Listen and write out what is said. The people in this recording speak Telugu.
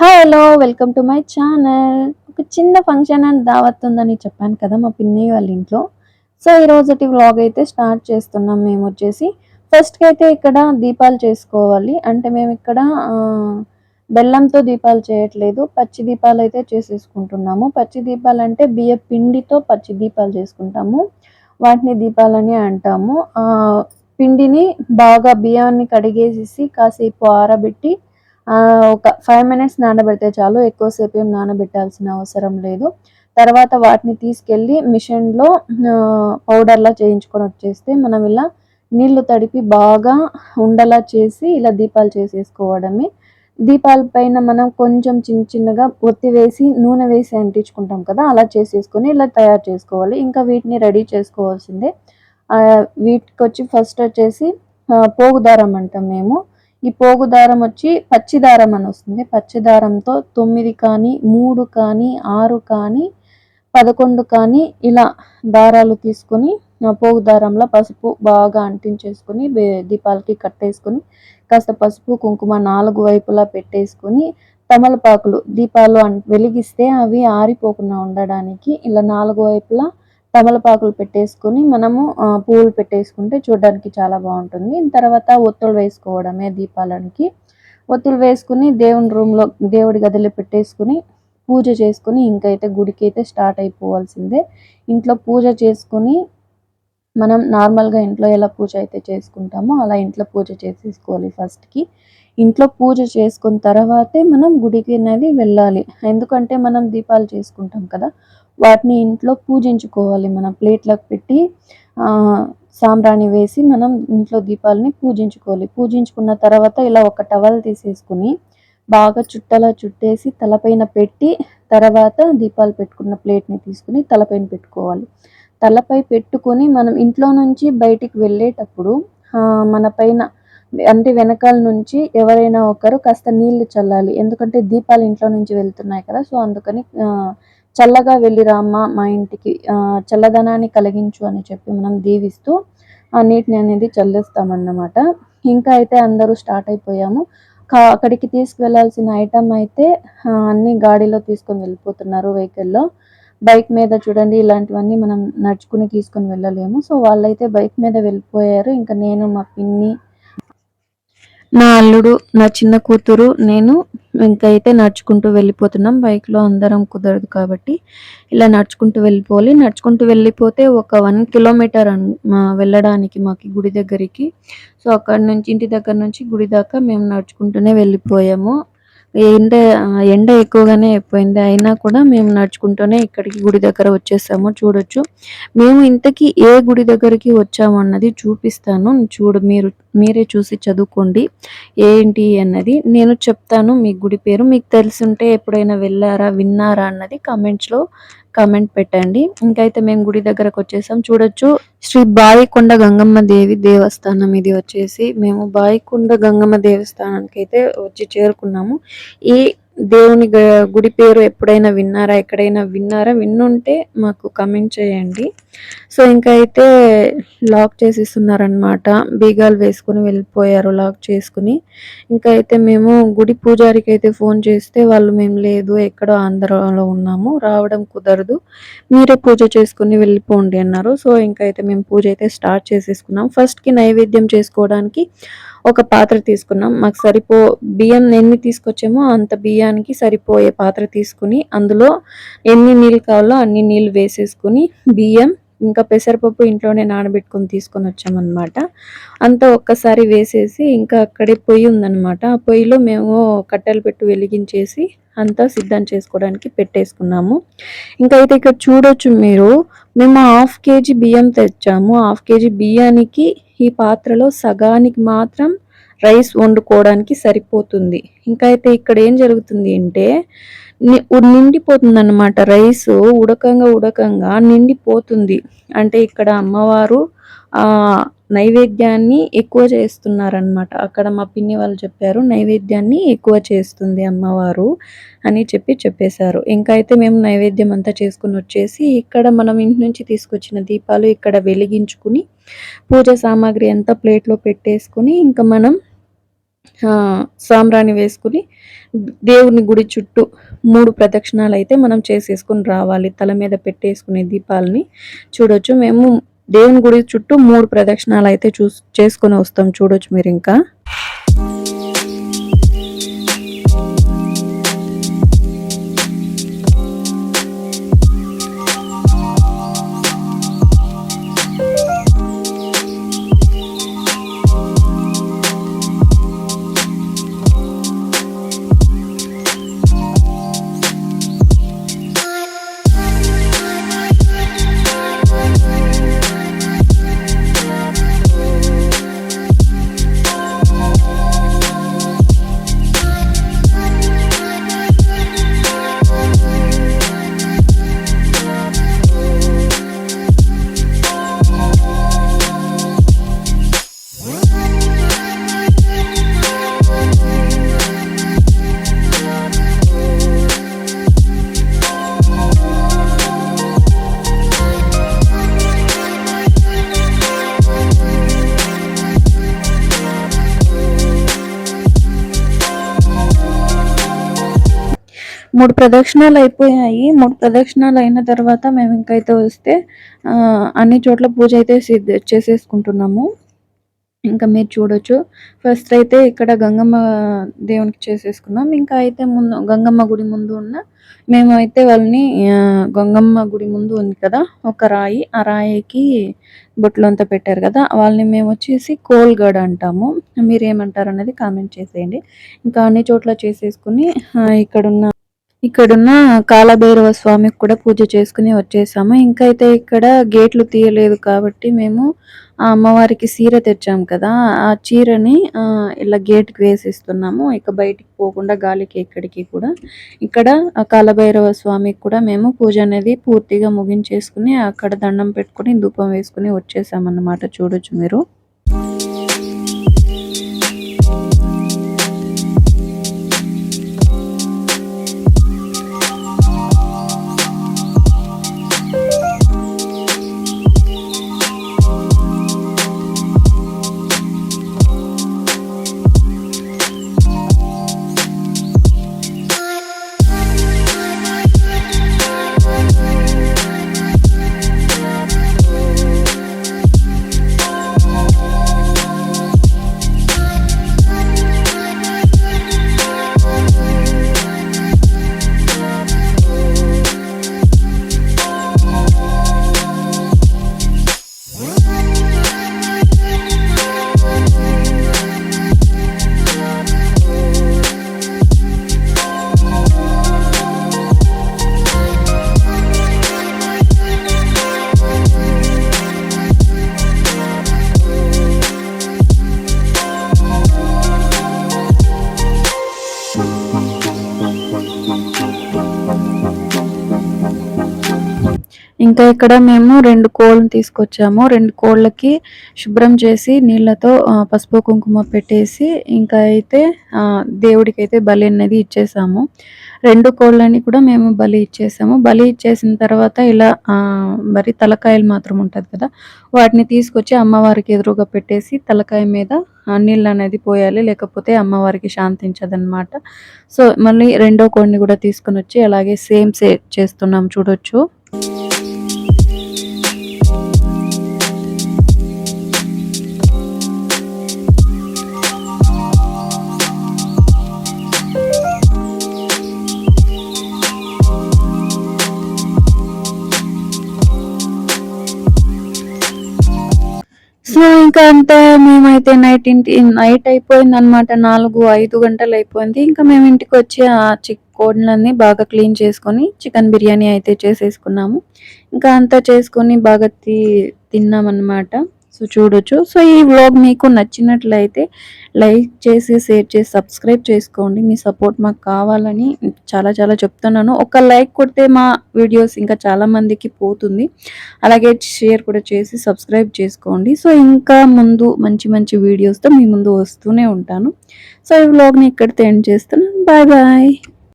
Hi hello welcome to my channel ఒక చిన్న ఫంక్షన్ అండ్ దావత్ ఉందని చెప్పాను కదా మా పిన్నయ్య వాళ్ళ ఇంట్లో. సో ఈ రోజుటి వ్లాగ్ అయితే స్టార్ట్ చేస్తున్నాం. మేము వచ్చేసి ఫస్ట్కి అయితే ఇక్కడ దీపాలు చేసుకోవాలి. అంటే మేము ఇక్కడ బెల్లంతో దీపాలు చేయట్లేదు. పచ్చి దీపాలు అయితే చేసేసుకుంటున్నాము. పచ్చి దీపాలు అంటే బియ్య పిండితో పచ్చి దీపాలు చేసుకుంటాము. వాటిని దీపాలని అంటాము. పిండిని బాగా బియ్యాన్ని కడిగేసేసి కాసేపు ఆరబెట్టి ఒక ఫైవ్ మినిట్స్ నానబెడితే చాలు ఎక్కువసేపు ఏం నానబెట్టాల్సిన అవసరం లేదు. తర్వాత వాటిని తీసుకెళ్ళి మిషన్లో పౌడర్లా చేయించుకొని వచ్చేస్తే మనం ఇలా నీళ్ళు తడిపి బాగా ఉండలా చేసి ఇలా దీపాలు చేసేసుకోవడమే. దీపాల పైన మనం కొంచెం చిన్న చిన్నగా ఒత్తి వేసి నూనె వేసి అంటించుకుంటాం కదా అలా చేసేసుకొని ఇలా తయారు చేసుకోవాలి. ఇంకా వీటిని రెడీ చేసుకోవాల్సిందే. వీటికి వచ్చి ఫస్ట్ వచ్చేసి పోగుదారం పోగు దారం అంటాం మేము. ఈ పోగు దారం వచ్చి పచ్చి దారం అని వస్తుంది. పచ్చి దారంతో తొమ్మిది కానీ మూడు కానీ ఆరు కానీ పదకొండు కానీ ఇలా దారాలు తీసుకొని ఆ పోగు దారంలో పసుపు బాగా అంటించేసుకొని దీపాలకి కట్టేసుకొని కాస్త పసుపు కుంకుమ నాలుగు వైపులా పెట్టేసుకొని తమలపాకులు దీపాలు అన్- వెలిగిస్తే అవి ఆరిపోకుండా ఉండడానికి ఇలా నాలుగు వైపులా తమలపాకులు పెట్టేసుకొని మనము పువ్వులు పెట్టేసుకుంటే చూడడానికి చాలా బాగుంటుంది. తర్వాత ఒత్తులు వేసుకోవడమే దీపాలనికి. ఒత్తులు వేసుకుని దేవుని రూమ్లో దేవుడి గదిలో పెట్టేసుకుని పూజ చేసుకుని ఇంకైతే గుడికి అయితే స్టార్ట్ అయిపోవాల్సిందే. ఇంట్లో పూజ చేసుకుని మనం నార్మల్గా ఇంట్లో ఎలా పూజ అయితే చేసుకుంటామో అలా ఇంట్లో పూజ చేసేసుకోవాలి ఫస్ట్కి. ఇంట్లో పూజ చేసుకున్న తర్వాతే మనం గుడికి అనేది వెళ్ళాలి. ఎందుకంటే మనం దీపాలు చేసుకుంటాం కదా. వాటిని ఇంట్లో పూజించుకోవాలి. మనం ప్లేట్లకు పెట్టి సాంబ్రాణి వేసి మనం ఇంట్లో దీపాలని పూజించుకోవాలి. పూజించుకున్న తర్వాత ఇలా ఒక టవల్ తీసేసుకుని బాగా చుట్టలా చుట్టేసి తలపైన పెట్టి తర్వాత దీపాలు పెట్టుకున్న ప్లేట్ని తీసుకుని తలపైన పెట్టుకోవాలి. తలపై పెట్టుకొని మనం ఇంట్లో నుంచి బయటికి వెళ్ళేటప్పుడు మన పైన అంటే వెనకాల నుంచి ఎవరైనా ఒకరు కాస్త నీళ్ళు చల్లాలి. ఎందుకంటే దీపాలు ఇంట్లో నుంచి వెళ్తున్నాయి కదా సో అందుకని చల్లగా వెళ్ళి రామ్మ మా ఇంటికి చల్లదనాన్ని కలిగించు అని చెప్పి మనం దీవిస్తూ ఆ నీటిని అనేది చల్లేస్తామన్నమాట. ఇంకా అయితే అందరూ స్టార్ట్ అయిపోయాము. కా అక్కడికి తీసుకువెళ్ళాల్సిన ఐటమ్ అయితే అన్ని గాడిలో తీసుకొని వెళ్ళిపోతున్నారు వెహికల్లో బైక్ మీద చూడండి ఇలాంటివన్నీ మనం నడుచుకుని తీసుకొని వెళ్ళలేము. సో వాళ్ళైతే బైక్ మీద వెళ్ళిపోయారు. ఇంకా నేను మా పిన్ని నా అల్లుడు నా చిన్న కూతురు నేను ఇంకైతే నడుచుకుంటూ వెళ్ళిపోతున్నాం. బైక్లో అందరం కుదరదు కాబట్టి ఇలా నడుచుకుంటూ వెళ్ళిపోవాలి. నడుచుకుంటూ వెళ్ళిపోతే ఒక వన్ కిలోమీటర్ అన్ మా వెళ్ళడానికి మాకు గుడి దగ్గరికి. సో అక్కడ నుంచి ఇంటి దగ్గర నుంచి గుడి దాకా మేము నడుచుకుంటూనే వెళ్ళిపోయాము. ఎండ ఎండ ఎక్కువగానే అయిపోయింది అయినా కూడా మేము నడుచుకుంటూనే ఇక్కడికి గుడి దగ్గర వచ్చేసాము. చూడొచ్చు. మేము ఇంతకీ ఏ గుడి దగ్గరికి వచ్చాము అన్నది చూపిస్తాను. చూడు మీరు మీరే చూసి చదువుకోండి. ఏంటి అన్నది నేను చెప్తాను మీ గుడి పేరు. మీకు తెలుసుంటే ఎప్పుడైనా వెళ్ళారా విన్నారా అన్నది కామెంట్స్లో కామెంట్ పెట్టండి. ఇంకైతే మేము గుడి దగ్గరకు వచ్చేసాం. చూడొచ్చు శ్రీ బాయికొండ గంగమ్మ దేవి దేవస్థానం ఇది వచ్చేసి మేము బాయికొండ గంగమ్మ దేవస్థానానికి అయితే వచ్చి చేరుకున్నాము. ఈ దేవుని గ- గుడి పేరు ఎప్పుడైనా విన్నారా ఎక్కడైనా విన్నారా విన్నుంటే మాకు కమెంట్ చేయండి. సో ఇంకా అయితే లాక్ చేసేస్తున్నారనమాట బీగాలు వేసుకుని వెళ్ళిపోయారు లాక్ చేసుకుని. ఇంకా అయితే మేము గుడి పూజారికి అయితే ఫోన్ చేస్తే వాళ్ళు మేము లేదు ఎక్కడో ఆంధ్రలో ఉన్నాము రావడం కుదరదు మీరే పూజ చేసుకుని వెళ్ళిపోండి అన్నారు. సో ఇంకా అయితే మేము పూజ అయితే స్టార్ట్ చేసేసుకున్నాం. ఫస్ట్కి నైవేద్యం చేసుకోవడానికి ఒక పాత్ర తీసుకున్నాం. మాకు సరిపో బియ్యం ఎన్ని తీసుకొచ్చామో అంత బియ్యానికి సరిపోయే పాత్ర తీసుకుని అందులో ఎన్ని నీళ్ళు కావాలో అన్ని నీళ్ళు వేసేసుకుని బియ్యం ఇంకా పెసరపప్పు ఇంట్లోనే నానబెట్టుకొని తీసుకొని వచ్చామన్నమాట. అంతా ఒక్కసారి వేసేసి ఇంకా అక్కడే పొయ్యి ఉందన్నమాట. ఆ పొయ్యిలో మేము కట్టెలు పెట్టి వెలిగించేసి అంతా సిద్ధం చేసుకోవడానికి పెట్టేసుకున్నాము. ఇంకా అయితే ఇక్కడ చూడొచ్చు మీరు మేము హాఫ్ కేజీ బియ్యం తెచ్చాము. హాఫ్ కేజీ బియ్యానికి ఈ పాత్రలో సగానికి మాత్రం రైస్ వండుకోవడానికి సరిపోతుంది. ఇంకా అయితే ఇక్కడ ఏం జరుగుతుంది అంటే నిండిపోతుందన్నమాట. రైస్ ఉడకంగా ఉడకంగా నిండిపోతుంది. అంటే ఇక్కడ అమ్మవారు నైవేద్యాన్ని ఎక్కువ చేస్తున్నారనమాట అక్కడ మా పిన్ని వాళ్ళు చెప్పారు నైవేద్యాన్ని ఎక్కువ చేస్తుంది అమ్మవారు అని చెప్పి చెప్పేశారు. ఇంకా అయితే మేము నైవేద్యం అంతా చేసుకుని వచ్చేసి ఇక్కడ మనం ఇంటి నుంచి తీసుకొచ్చిన దీపాలు ఇక్కడ వెలిగించుకుని పూజ సామాగ్రి అంతా ప్లేట్లో పెట్టేసుకుని ఇంకా మనం సాంబ్రాణి వేసుకుని దేవుని గుడి చుట్టూ మూడు ప్రదక్షిణాలు అయితే మనం చేసేసుకుని రావాలి. తల మీద పెట్టేసుకునే దీపాలని చూడొచ్చు. మేము దేవుని గుడి చుట్టూ మూడు ప్రదక్షిణాలు అయితే చూ చేసుకొని వస్తాం. చూడొచ్చు మీరు ఇంకా. మూడు ప్రదక్షిణాలు అయిపోయాయి. మూడు ప్రదక్షిణాలు అయిన తర్వాత మేము ఇంకైతే వస్తే అన్ని చోట్ల పూజ అయితే సిద్ధ చేసేసుకుంటున్నాము. ఇంకా మీరు చూడొచ్చు. ఫస్ట్ అయితే ఇక్కడ గంగమ్మ దేవునికి చేసేసుకున్నాం. ఇంకా అయితే ముందు గంగమ్మ గుడి ముందు ఉన్న మేము అయితే వాళ్ళని గంగమ్మ గుడి ముందు ఉంది కదా ఒక రాయి. ఆ రాయికి బొట్లు అంతా పెట్టారు కదా వాళ్ళని మేము వచ్చేసి కోల్గడ్ అంటాము. మీరు ఏమంటారు అనేది కామెంట్ చేసేయండి. ఇంకా అన్ని చోట్ల చేసేసుకుని ఇక్కడున్న ఇక్కడున్న కాలభైరవ స్వామికి కూడా పూజ చేసుకుని వచ్చేసాము. ఇంకా అయితే ఇక్కడ గేట్లు తీయలేదు కాబట్టి మేము ఆ అమ్మవారికి చీర తెచ్చాము కదా. ఆ చీరని ఆ, ఇలా గేట్కి వేసిస్తున్నాము. ఇక బయటికి పోకుండా గాలికి ఎక్కడికి కూడా. ఇక్కడ కాలభైరవ స్వామికి కూడా మేము పూజ అనేది పూర్తిగా ముగించేసుకుని అక్కడ దండం పెట్టుకుని ధూపం వేసుకుని వచ్చేసామన్నమాట. చూడొచ్చు మీరు. ఇంకా ఇక్కడ మేము రెండు కోళ్ళని తీసుకొచ్చాము. రెండు కోళ్ళకి శుభ్రం చేసి నీళ్ళతో పసుపు కుంకుమ పెట్టేసి ఇంకా అయితే దేవుడికైతే దేవుడికి అయితే బలి అనేది ఇచ్చేసాము. రెండు కోళ్ళని కూడా మేము బలి ఇచ్చేసాము. బలి ఇచ్చేసిన తర్వాత ఇలా మరి తలకాయలు మాత్రం ఉంటుంది కదా వాటిని తీసుకొచ్చి అమ్మవారికి ఎదురుగా పెట్టేసి తలకాయ మీద నీళ్ళు అనేది పోయాలి. లేకపోతే అమ్మవారికి శాంతించదనమాట సో మళ్ళీ రెండో కోడిని కూడా తీసుకొని వచ్చి అలాగే సేమ్ సే చేస్తున్నాం చూడొచ్చు. అంతా మేమైతే నైట్ ఇంటి నైట్ అయిపోయింది అనమాట నాలుగు ఐదు గంటలు అయిపోయింది. ఇంకా మేము ఇంటికి వచ్చి ఆ చిక్ కోడిలన్నీ బాగా క్లీన్ చేసుకొని చికెన్ బిర్యానీ అయితే చేసేసుకున్నాము. ఇంకా అంతా చేసుకొని బాగా తి తిన్నామన్నమాట. సో చూడొచ్చు. సో ఈ వ్లాగ్ మీకు నచ్చినట్లయితే లైక్ చేసి షేర్ చేసి సబ్స్క్రైబ్ చేసుకోండి. మీ సపోర్ట్ మాకు కావాలని చాలా చాలా చెప్తున్నాను. ఒక లైక్ కొడితే మా వీడియోస్ ఇంకా చాలా మందికి పోతుంది. అలాగే షేర్ కూడా చేసి సబ్స్క్రైబ్ చేసుకోండి. సో ఇంకా ముందు మంచి మంచి వీడియోస్తో మీ ముందు వస్తూనే ఉంటాను. సో ఈ వ్లాగ్ని ఇక్కడితో ఎండ్ చేస్తున్నాను. Bye bye.